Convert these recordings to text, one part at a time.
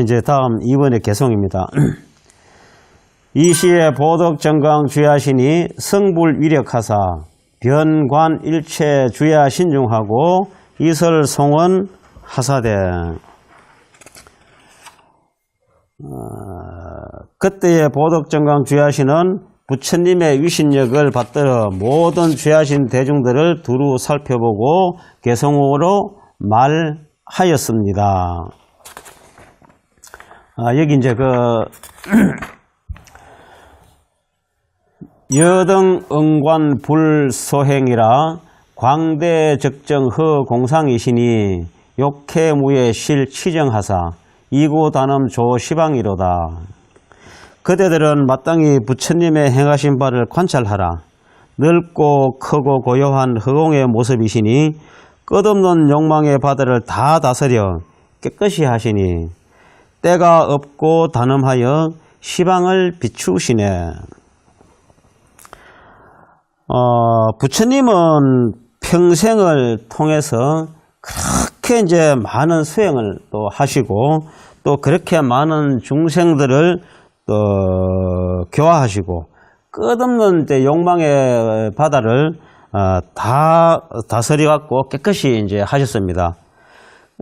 이제 다음 이번의 개성입니다. 이 시에 보덕 정강 주야신이 성불 위력하사 변관 일체 주야 신 중하고 이설 송원 하사대 어, 그때의 보덕 정강 주야신은 부처님의 위신력을 받들어 모든 주야신 대중들을 두루 살펴보고 개성으로 말하였습니다. 아, 여기 이제 그 여등 응관 불소행이라 광대 적정 허 공상이시니 욕해무에 실 치정하사 이고 단음 조 시방이로다. 그대들은 마땅히 부처님의 행하신 바를 관찰하라. 넓고 크고 고요한 허공의 모습이시니 끝없는 욕망의 바다를 다 다스려 깨끗이 하시니 때가 없고 단음하여 시방을 비추시네. 어, 부처님은 평생을 통해서 그렇게 이제 많은 수행을 또 하시고 또 그렇게 많은 중생들을 또 교화하시고 끝없는 이제 욕망의 바다를 어, 다 다스려 갖고 깨끗이 이제 하셨습니다.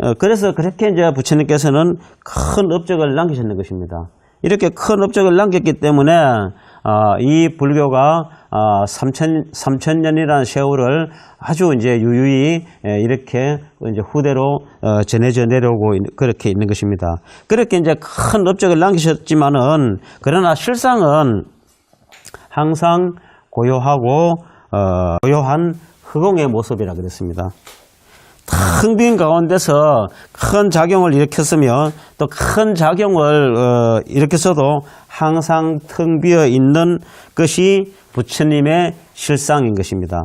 어, 그래서 그렇게 이제 부처님께서는 큰 업적을 남기셨는 것입니다. 이렇게 큰 업적을 남겼기 때문에 어, 이 불교가 어, 3천, 3천 년이라는 세월을 아주 이제 유유히 에, 이렇게 이제 후대로 어, 전해져 내려오고 있- 그렇게 있는 것입니다. 그렇게 이제 큰 업적을 남기셨지만은 그러나 실상은 항상 고요하고 어, 고요한 흑공의 모습이라 그랬습니다. 텅 빈 가운데서 큰 작용을 일으켰으며 또큰 작용을 어, 일으켰어도 항상 텅 비어 있는 것이 부처님의 실상인 것입니다.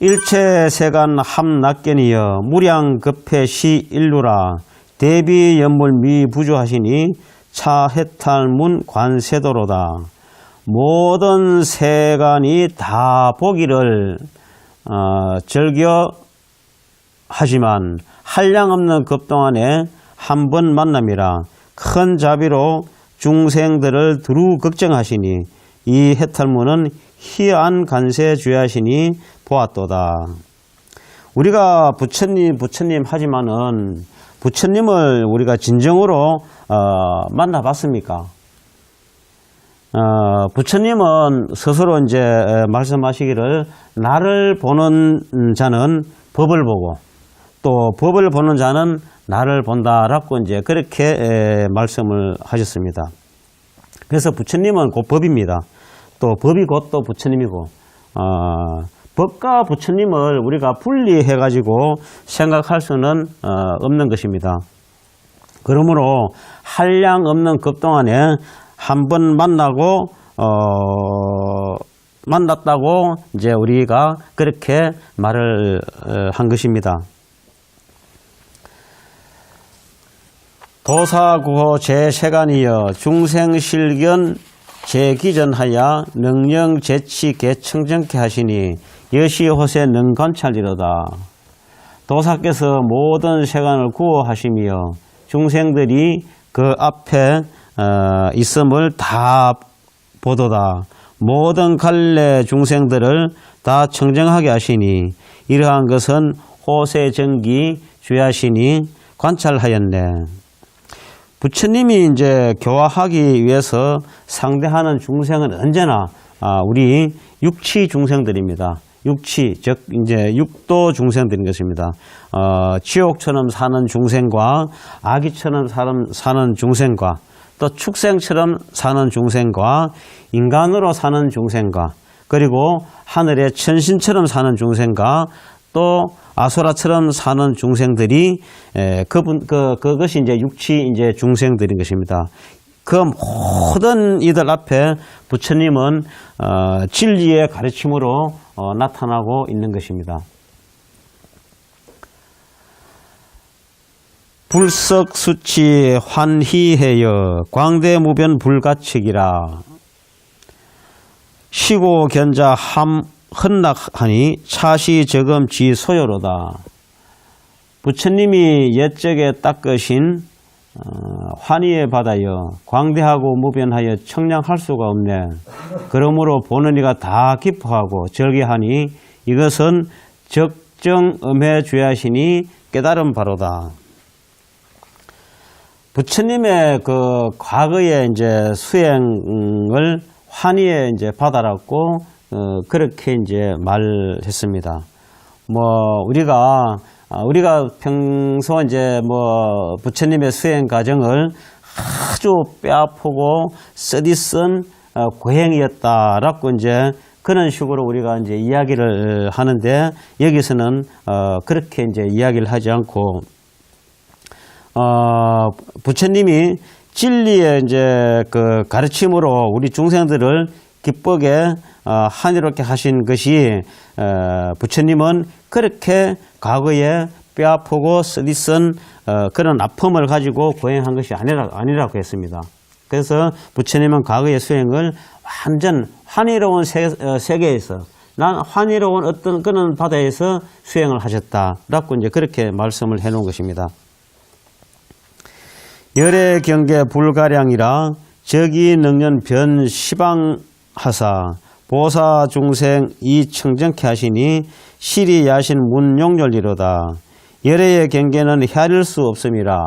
일체 세간 함낙견이여 무량급해 시 일루라 대비 연물 미부주하시니 차해탈문 관세도로다. 모든 세간이 다 보기를 어, 즐겨 하지만 한량 없는 급 동안에 한 번 만남이라 큰 자비로 중생들을 두루 걱정하시니 이 해탈문은 희한 간세 주야시니 보았도다. 우리가 부처님 부처님 하지만은 부처님을 우리가 진정으로 어, 만나봤습니까? 어, 부처님은 스스로 이제 에, 말씀하시기를 나를 보는 자는 법을 보고 또 법을 보는 자는 나를 본다라고 이제 그렇게 에, 말씀을 하셨습니다. 그래서 부처님은 곧 법입니다. 또 법이 곧 또 부처님이고 어, 법과 부처님을 우리가 분리해 가지고 생각할 수는 어, 없는 것입니다. 그러므로 한량 없는 급 동안에 한 번 만나고 어 만났다고 이제 우리가 그렇게 말을 어, 한 것입니다. 도사구호 제세간이여 중생실견 제기전하야 능령 제치 개청정케 하시니 여시호세 능관찰리로다. 도사께서 모든 세간을 구호하시며 중생들이 그 앞에 어, 있음을 다 보도다. 모든 갈래 중생들을 다 청정하게 하시니 이러한 것은 호세정기 주야신이 관찰하였네. 부처님이 이제 교화하기 위해서 상대하는 중생은 언제나 아, 우리 육치 중생들입니다. 육치, 즉 이제 육도 중생들인 것입니다. 어, 지옥처럼 사는 중생과 아기처럼 사는 중생과 또 축생처럼 사는 중생과 인간으로 사는 중생과 그리고 하늘의 천신처럼 사는 중생과 또 아소라처럼 사는 중생들이 에, 그분 그 그것이 이제 육치 이제 중생들인 것입니다. 그 모든 이들 앞에 부처님은 어, 진리의 가르침으로 어, 나타나고 있는 것입니다. 불석수치 환희해여 광대무변 불가측이라 시고 견자 함 헌낙하니 차시 저금 지 소요로다. 부처님이 옛적에 닦으신 어, 환희의 바다여 광대하고 무변하여 청량할 수가 없네. 그러므로 보는 이가 다 기뻐하고 절개하니 이것은 적정 음해 주야시니 깨달은 바로다. 부처님의 그 과거의 이제 수행을 환희의 이제 바다라고 어, 그렇게 이제 말했습니다. 뭐 우리가 아, 우리가 평소 이제 뭐 부처님의 수행 과정을 아주 뼈아프고 쓰디쓴 어, 고행이었다라고 이제 그런 식으로 우리가 이제 이야기를 하는데 여기서는 어, 그렇게 이제 이야기를 하지 않고 어, 부처님이 진리의 이제 그 가르침으로 우리 중생들을 기쁘게 어, 한이롭게 하신 것이 어, 부처님은 그렇게 과거에 뼈아프고 쓰디쓴 어, 그런 아픔을 가지고 고행한 것이 아니라, 아니라고 했습니다. 그래서 부처님은 과거의 수행을 완전 환희로운 세, 어, 세계에서 난 환희로운 어떤 그런 바다에서 수행을 하셨다라고 이제 그렇게 말씀을 해 놓은 것입니다. 열의 경계 불가량이라 적이 능년 변 시방하사 보사 중생 이 청정케 하시니 실이 야신 문용열리로다. 열의 경계는 헤아릴 수 없음이라.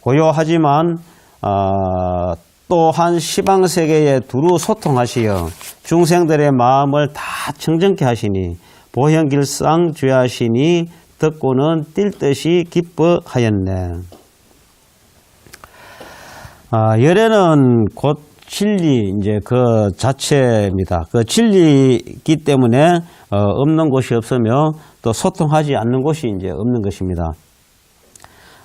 고요하지만 어, 또한 시방 세계에 두루 소통하시어 중생들의 마음을 다 청정케 하시니 보현길상 주야시니 듣고는 뛸 듯이 기뻐하였네. 아, 열애는 곧 진리 이제 그 자체입니다. 그 진리이기 때문에 어, 없는 곳이 없으며 또 소통하지 않는 곳이 이제 없는 것입니다.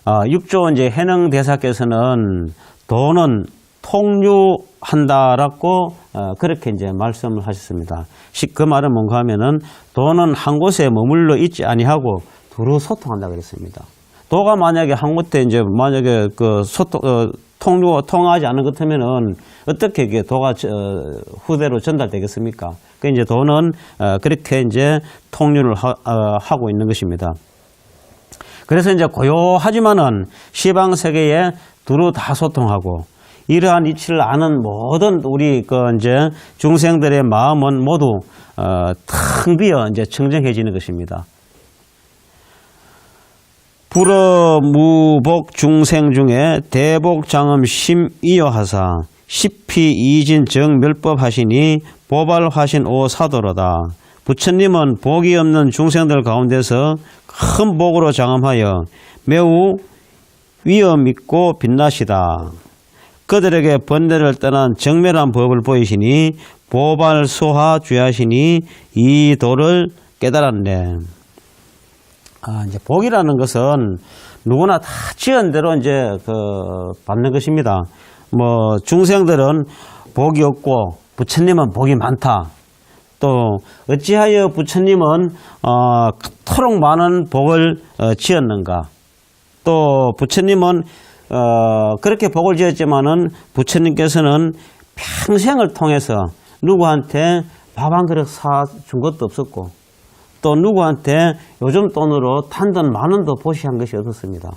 아, 6조 이제 해능 대사께서는 돈은 통류한다라고 어, 그렇게 이제 말씀을 하셨습니다. 시- 그 말은 뭔가 하면은 돈은 한 곳에 머물러 있지 아니하고 두루 소통한다 그랬습니다. 도가 만약에 한 곳에 이제 만약에 그 소통 어, 통로 통하지 않는 것 같으면은 어떻게 이게 도가 저, 후대로 전달되겠습니까? 그 이제 도는 어, 그렇게 이제 통류를 하, 어, 하고 있는 것입니다. 그래서 이제 고요하지만은 시방 세계에 두루 다 소통하고 이러한 이치를 아는 모든 우리 그 이제 중생들의 마음은 모두 어, 텅 비어 이제 청정해지는 것입니다. 불어무복 중생 중에 대복장엄 심이여하사 십피 이진 정 멸법 하시니 보발하신 오 사도로다. 부처님은 복이 없는 중생들 가운데서 큰 복으로 장엄하여 매우 위엄 있고 빛나시다. 그들에게 번뇌를 떠난 정멸한 법을 보이시니 보발 소하 주하시니 이 도를 깨달았네. 아, 이제 복이라는 것은 누구나 다 지은 대로 이제 그 받는 것입니다. 뭐 중생들은 복이 없고 부처님은 복이 많다. 또 어찌하여 부처님은 어, 그토록 많은 복을 어, 지었는가? 또 부처님은 어, 그렇게 복을 지었지만은 부처님께서는 평생을 통해서 누구한테 밥 한 그릇 사 준 것도 없었고 또 누구한테 요즘 돈으로 단돈 만 원도 보시한 것이 없었습니다.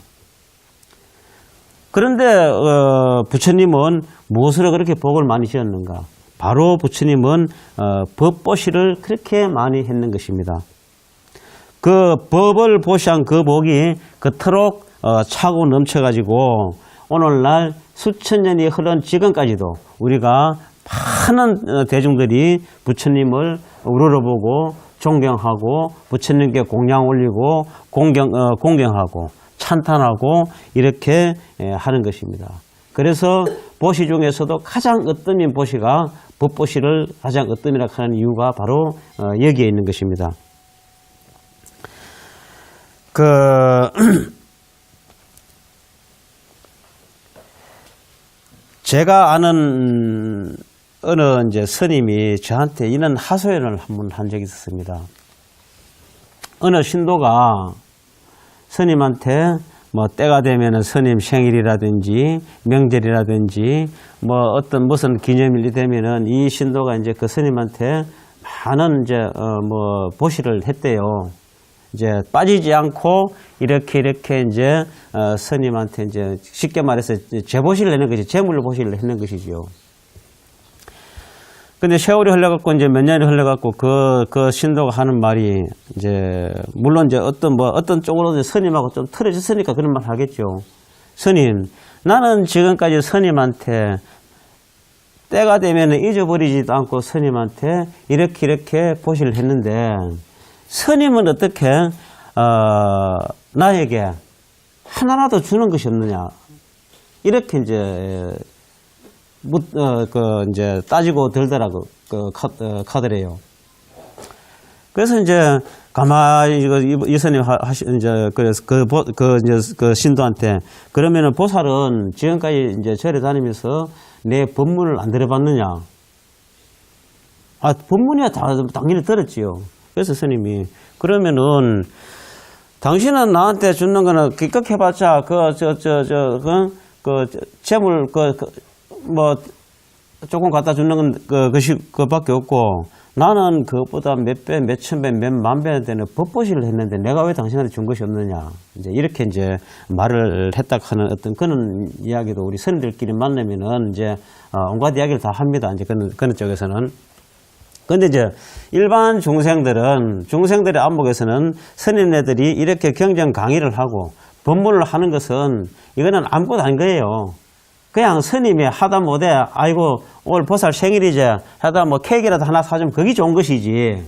그런데 어, 부처님은 무엇으로 그렇게 복을 많이 지었는가? 바로 부처님은 어, 법보시를 그렇게 많이 했는 것입니다. 그 법을 보시한 그 복이 그토록 어, 차고 넘쳐가지고 오늘날 수천 년이 흐른 지금까지도 우리가 많은 어, 대중들이 부처님을 우러러보고 존경하고 부처님께 공양 올리고 공경, 어, 공경하고 찬탄하고 이렇게 예, 하는 것입니다. 그래서 보시 중에서도 가장 으뜸인 보시가 법보시를 가장 으뜸이라 하는 이유가 바로 어, 여기에 있는 것입니다. 그 제가 아는 어느 이제 스님이 저한테 이런 하소연을 한 번 한 적이 있었습니다. 어느 신도가 스님한테 뭐 때가 되면 스님 생일이라든지 명절이라든지 뭐 어떤 무슨 기념일이 되면은 이 신도가 이제 그 스님한테 많은 이제 어 뭐 보시를 했대요. 이제 빠지지 않고 이렇게 이렇게 이제 어, 스님한테 이제 쉽게 말해서 제보시를 내는 것이 재물을 보시를 했는 것이죠. 근데 세월이 흘러갖고 이제 몇 년이 흘러갖고 그, 그 신도가 하는 말이 이제 물론 이제 어떤 뭐 어떤 쪽으로 스님하고 좀 틀어졌으니까 그런 말 하겠죠. 스님, 나는 지금까지 스님한테 때가 되면 잊어버리지도 않고 스님한테 이렇게 이렇게 보시를 했는데 스님은 어떻게 어, 나에게 하나라도 주는 것이 없느냐 이렇게 이제 묻, 어, 그, 이제, 따지고 들더라고, 그, 카, 어, 카드래요. 그래서 이제, 가만히, 이거, 이- 이선님 하- 하시, 이제, 그래서 그, 보, 그, 이제, 그 신도한테, 그러면은 보살은 지금까지 이제 절에 다니면서 내 법문을 안 들어봤느냐? 아, 법문이야 다, 당연히 들었지요. 그래서 스님이, 그러면은, 당신은 나한테 주는 거는 기껏 해봤자, 그, 저, 저, 저, 그, 그, 저, 재물, 그, 그, 뭐, 조금 갖다 주는 건, 그, 것이, 그밖에 없고, 나는 그것보다 몇 배, 몇 천 배, 몇 만 배 되는 법보시를 했는데 내가 왜 당신한테 준 것이 없느냐. 이제 이렇게 이제 말을 했다 하는 어떤 그런 이야기도 우리 선들끼리 만나면은 이제, 어, 온갖 이야기를 다 합니다. 이제 그런, 그런 쪽에서는. 근데 이제 일반 중생들은 중생들의 안목에서는 스님네들이 이렇게 경전 강의를 하고 법문을 하는 것은 이거는 아무것도 아닌 거예요. 그냥 스님이 하다 못해 아이고 오늘 보살 생일이지 하다 뭐 케이크라도 하나 사주면 그게 좋은 것이지.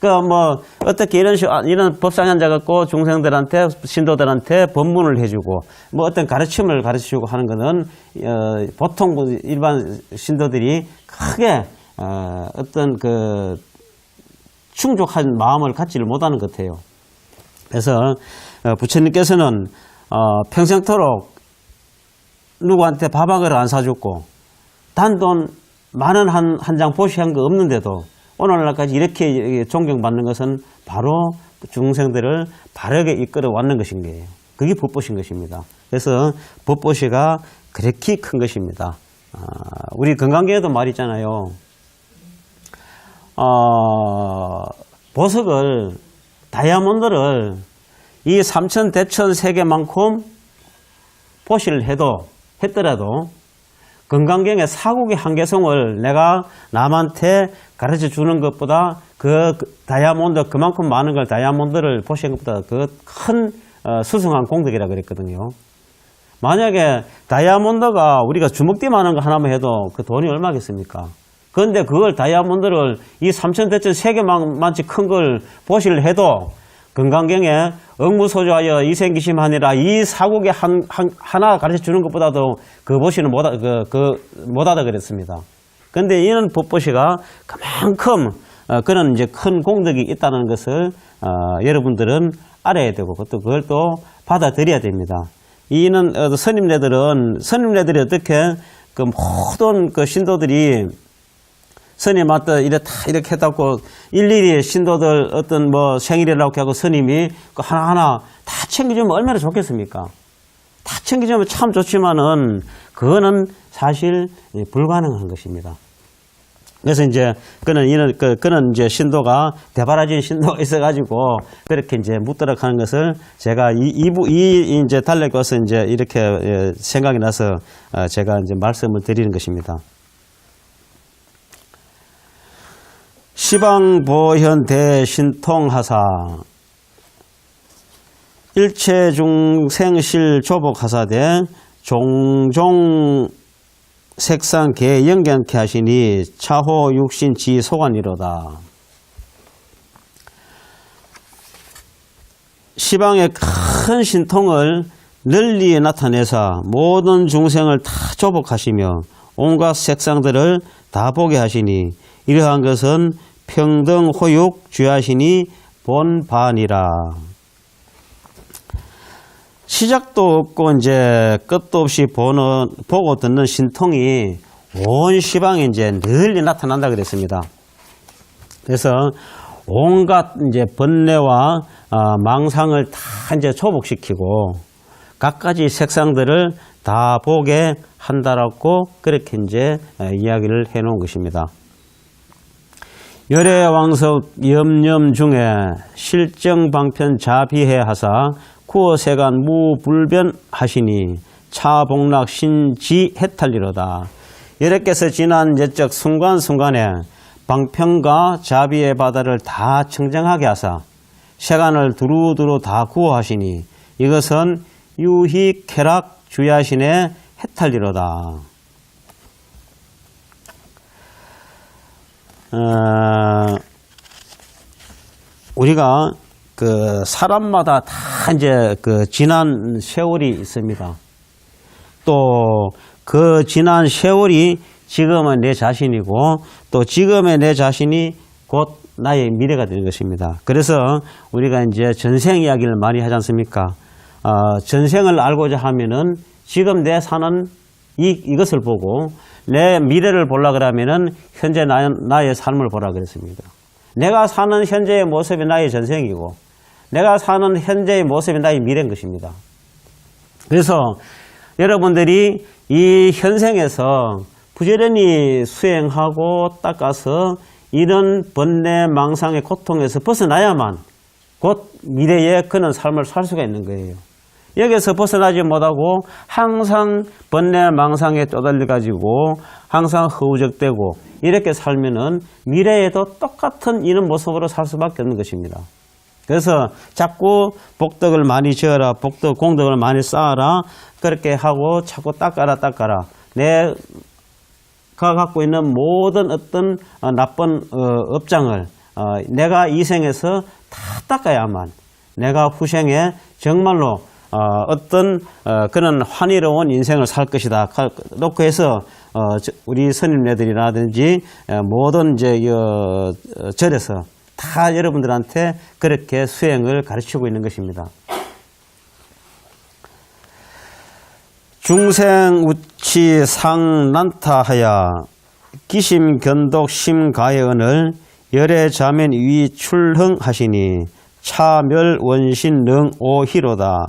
그 뭐 어떻게 이런 식 이런 법상에 앉아갖고 중생들한테 신도들한테 법문을 해주고 뭐 어떤 가르침을 가르치고 하는 거는 어, 보통 일반 신도들이 크게 어, 어떤 그 충족한 마음을 갖지를 못하는 것 같아요. 그래서 어, 부처님께서는 어, 평생토록 누구한테 밥한그릇 안 사줬고 단돈 만 원 한 한 장 보시한 거 없는데도 오늘날까지 이렇게 존경받는 것은 바로 중생들을 바르게 이끌어 왔는 것인 거예요. 그게 법보신 것입니다. 그래서 법보시가 그렇게 큰 것입니다. 아, 우리 건강계에도 말 있잖아요. 어, 보석을 다이아몬드를 이 삼천 대천 세계만큼 보시를 해도 했더라도 건강경의 사국의 한계성을 내가 남한테 가르쳐 주는 것보다 그 다이아몬드 그만큼 많은 걸 다이아몬드를 보시는 것보다 그 큰 수승한 공덕이라 그랬거든요. 만약에 다이아몬드가 우리가 주먹띠 많은 거 하나만 해도 그 돈이 얼마겠습니까? 그런데 그걸 다이아몬드를 이 삼천 대천 세 개만치 큰 걸 보시를 해도 건강경에 억무소조하여 이생기심하니라 이 사국에 한, 한, 하나 가르쳐 주는 것보다도 그 보시는 못하, 그, 그, 못하다 그랬습니다. 근데 이는 법보시가 그만큼 어, 그런 이제 큰 공덕이 있다는 것을 어, 여러분들은 알아야 되고 또 그걸 또 받아들여야 됩니다. 이는 어, 스님네들은 스님네들이 어떻게 그 모든 그 신도들이 스님한테 이래 다 이렇게 했다고 일일이 신도들 어떤 뭐 생일이라고 하고 스님이 그 하나하나 다 챙겨주면 얼마나 좋겠습니까? 다 챙겨주면 참 좋지만은 그거는 사실 불가능한 것입니다. 그래서 이제 그는 이는 그 그는 이제 신도가 대바라진 신도가 있어가지고 그렇게 이제 묻도록 하는 것을 제가 이 이부 이 이제 달래고서 이제 이렇게 예, 생각이 나서 어, 제가 이제 말씀을 드리는 것입니다. 시방보현 대신통하사 일체중생실 조복하사대 종종 색상 개 영견케 하시니 차호 육신 지 소관이로다. 시방의 큰 신통을 널리 나타내사 모든 중생을 다 조복하시며 온갖 색상들을 다 보게 하시니 이러한 것은 평등 호육 주하시니 본반이라. 시작도 없고 이제 끝도 없이 보는 보고 듣는 신통이 온 시방에 이제 널리 나타난다 그랬습니다. 그래서 온갖 이제 번뇌와 아, 망상을 다 이제 초복시키고 각가지 색상들을 다 보게 한다라고 그렇게 이제 에, 이야기를 해 놓은 것입니다. 열애왕석 염염 중에 실정 방편 자비해 하사 구어세간 무불변 하시니 차복락 신지 해탈리로다. 여래께서 지난 옛적 순간순간에 방편과 자비의 바다를 다 청정하게 하사 세간을 두루두루 다 구호하시니 이것은 유희 쾌락 주야신의 해탈리로다. 어, 우리가 그 사람마다 다 이제 그 지난 세월이 있습니다. 또 그 지난 세월이 지금은 내 자신이고 또 지금의 내 자신이 곧 나의 미래가 되는 것입니다. 그래서 우리가 이제 전생 이야기를 많이 하지 않습니까? 어, 전생을 알고자 하면은 지금 내 사는 이, 이것을 보고 내 미래를 보려 그러면은 현재 나, 나의 삶을 보라 그랬습니다. 내가 사는 현재의 모습이 나의 전생이고 내가 사는 현재의 모습이 나의 미래인 것입니다. 그래서 여러분들이 이 현생에서 부지런히 수행하고 닦아서 이런 번뇌 망상의 고통에서 벗어나야만 곧 미래에 그는 삶을 살 수가 있는 거예요. 여기서 벗어나지 못하고 항상 번뇌 망상에 쪼달려 가지고 항상 허우적대고 이렇게 살면은 미래에도 똑같은 이런 모습으로 살 수밖에 없는 것입니다. 그래서 자꾸 복덕을 많이 지어라, 복덕 공덕을 많이 쌓아라, 그렇게 하고 자꾸 닦아라, 닦아라. 내가 갖고 있는 모든 어떤 어, 나쁜 어, 업장을 어, 내가 이 생에서 다 닦아야만 내가 후생에 정말로 어, 어떤 어, 그런 환희로운 인생을 살 것이다. 가- 놓고 해서 어, 저- 우리 스님네들이라든지 어, 모든 이제 이, 어, 어, 절에서 다 여러분들한테 그렇게 수행을 가르치고 있는 것입니다. 중생 우치 상난타하야 기심 견독 심가해언을 열애 자면 위 출흥하시니 차멸 원신 능 오히로다.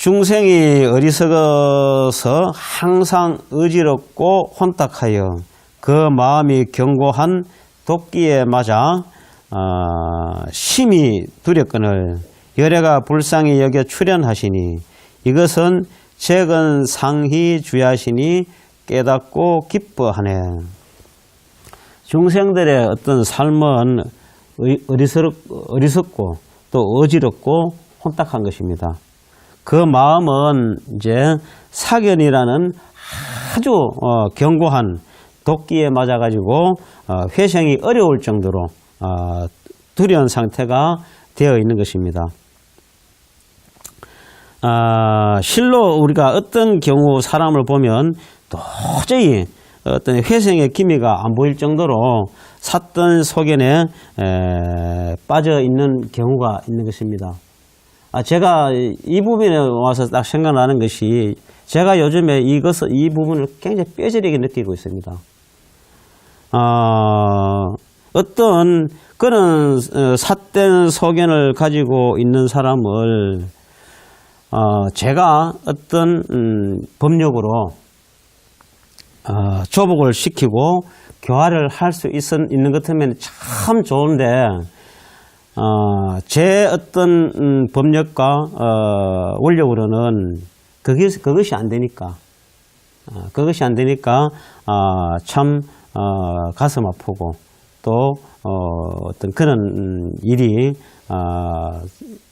중생이 어리석어서 항상 어지럽고 혼탁하여 그 마음이 견고한 도끼에 맞아 아, 심히 두렵거늘 열애가 불쌍히 여겨 출현하시니 이것은 최근 상희 주야신이 깨닫고 기뻐하네. 중생들의 어떤 삶은 의- 어리석, 어리석고 또 어지럽고 혼탁한 것입니다. 그 마음은 이제 사견이라는 아주 어, 견고한 도끼에 맞아가지고 어, 회생이 어려울 정도로 어, 두려운 상태가 되어 있는 것입니다. 아, 실로 우리가 어떤 경우 사람을 보면 도저히 어떤 회생의 기미가 안 보일 정도로 샀던 소견에 에, 빠져 있는 경우가 있는 것입니다. 아, 제가 이 부분에 와서 딱 생각나는 것이 제가 요즘에 이것을, 이 부분을 굉장히 뼈저리게 느끼고 있습니다. 아, 어떤 그런 어, 삿된 소견을 가지고 있는 사람을 어, 제가 어떤 음, 법력으로 어, 조복을 시키고 교화를 할 수 있는 것 같으면 참 좋은데 어, 제 어떤 음, 법력과 어, 원력으로는 그게, 그것이 안 되니까 어, 그것이 안 되니까 어, 참 어, 가슴 아프고 또 어, 어떤 그런 음, 일이 어,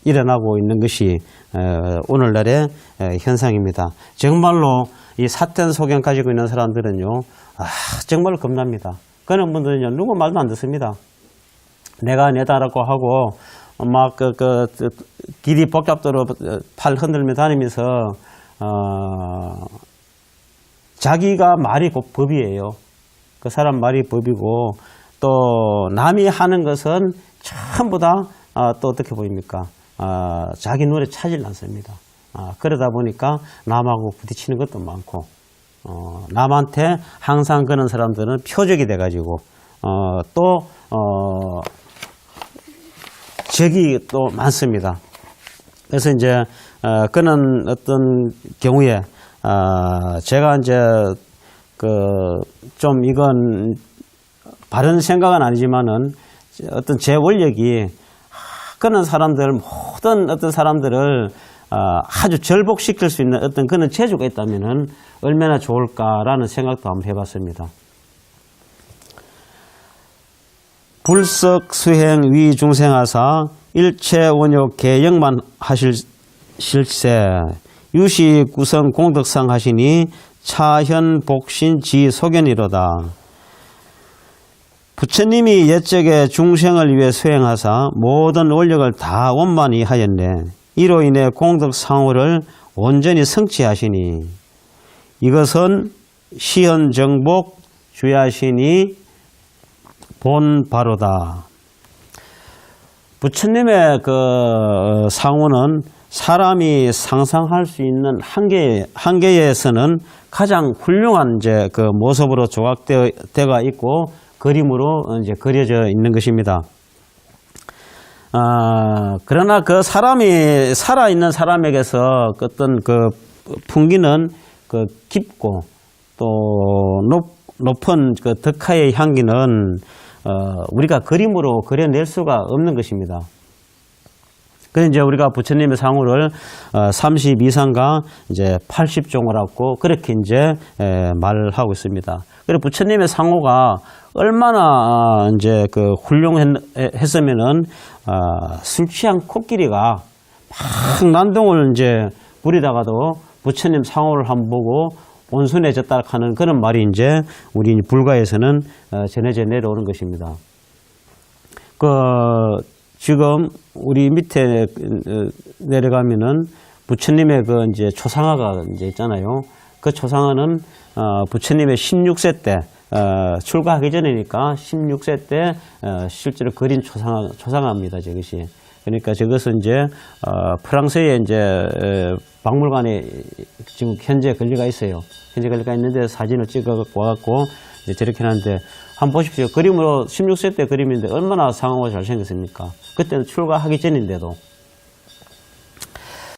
일어나고 있는 것이 어, 오늘날의 에, 현상입니다. 정말로 이 사된 소견 가지고 있는 사람들은요, 아, 정말 겁납니다. 그런 분들은요, 누구 말도 안 듣습니다. 내가 내다라고 하고 막그 그 길이 복잡도로 팔 흔들며 다니면서 어, 자기가 말이 곧 법이에요. 그 사람 말이 법이고 또 남이 하는 것은 전부 다 아, 또 어떻게 보입니까? 아, 자기 눈에 차질 않습니다. 아, 그러다 보니까 남하고 부딪히는 것도 많고 어, 남한테 항상 그런 사람들은 표적이 돼가지고 어, 또 어, 적이 또 많습니다. 그래서 이제 어, 그런 어떤 경우에 아, 제가 이제 그 좀 이건 바른 생각은 아니지만은 어떤 제 원력이 그런 사람들 모든 어떤 사람들을 어, 아주 절복시킬 수 있는 어떤 그런 재주가 있다면은 얼마나 좋을까라는 생각도 한번 해봤습니다. 불석 수행 위 중생하사 일체 원욕 개영만 하실 실세 유시 구성 공덕상 하시니 차현 복신 지 소견이로다. 부처님이 옛적에 중생을 위해 수행하사 모든 원력을 다 원만히 하였네. 이로 인해 공덕상호를 온전히 성취하시니 이것은 시현정복 주야신이 본 바로다. 부처님의 그 상호는 사람이 상상할 수 있는 한계 한계에서는 가장 훌륭한 이제 그 모습으로 조각되어가 있고 그림으로 이제 그려져 있는 것입니다. 아, 그러나 그 사람이 살아 있는 사람에게서 어떤 그 풍기는 그 깊고 또 높, 높은 그 덕화의 향기는 어, 우리가 그림으로 그려낼 수가 없는 것입니다. 그래서 이제 우리가 부처님의 상호를 어, 32상과 이제 80종을 하고 그렇게 이제 에, 말을 하고 있습니다. 그리고 부처님의 상호가 얼마나 어, 이제 그 훌륭했으면은 어, 술 취한 코끼리가 막 난동을 이제 부리다가도 부처님 상호를 한번 보고 온순해졌다 하는 그런 말이 이제 우리 불가에서는 어, 전해져 내려오는 것입니다. 그 지금 우리 밑에 어, 내려가면은 부처님의 그 이제 초상화가 이제 있잖아요. 그 초상화는 어, 부처님의 16세 때 어, 출가하기 전이니까 16세 때 어, 실제로 그린 초상화, 초상화입니다. 저것이. 그러니까 저것은 이제 어, 프랑스에 이제 에, 박물관에 지금 현재 걸려가 있어요. 현재 걸려가 있는데 사진을 찍어 와갖고 저렇게 하는데 한번 보십시오. 그림으로 16세 때 그림인데 얼마나 상하고 잘생겼습니까? 그때는 출가하기 전인데도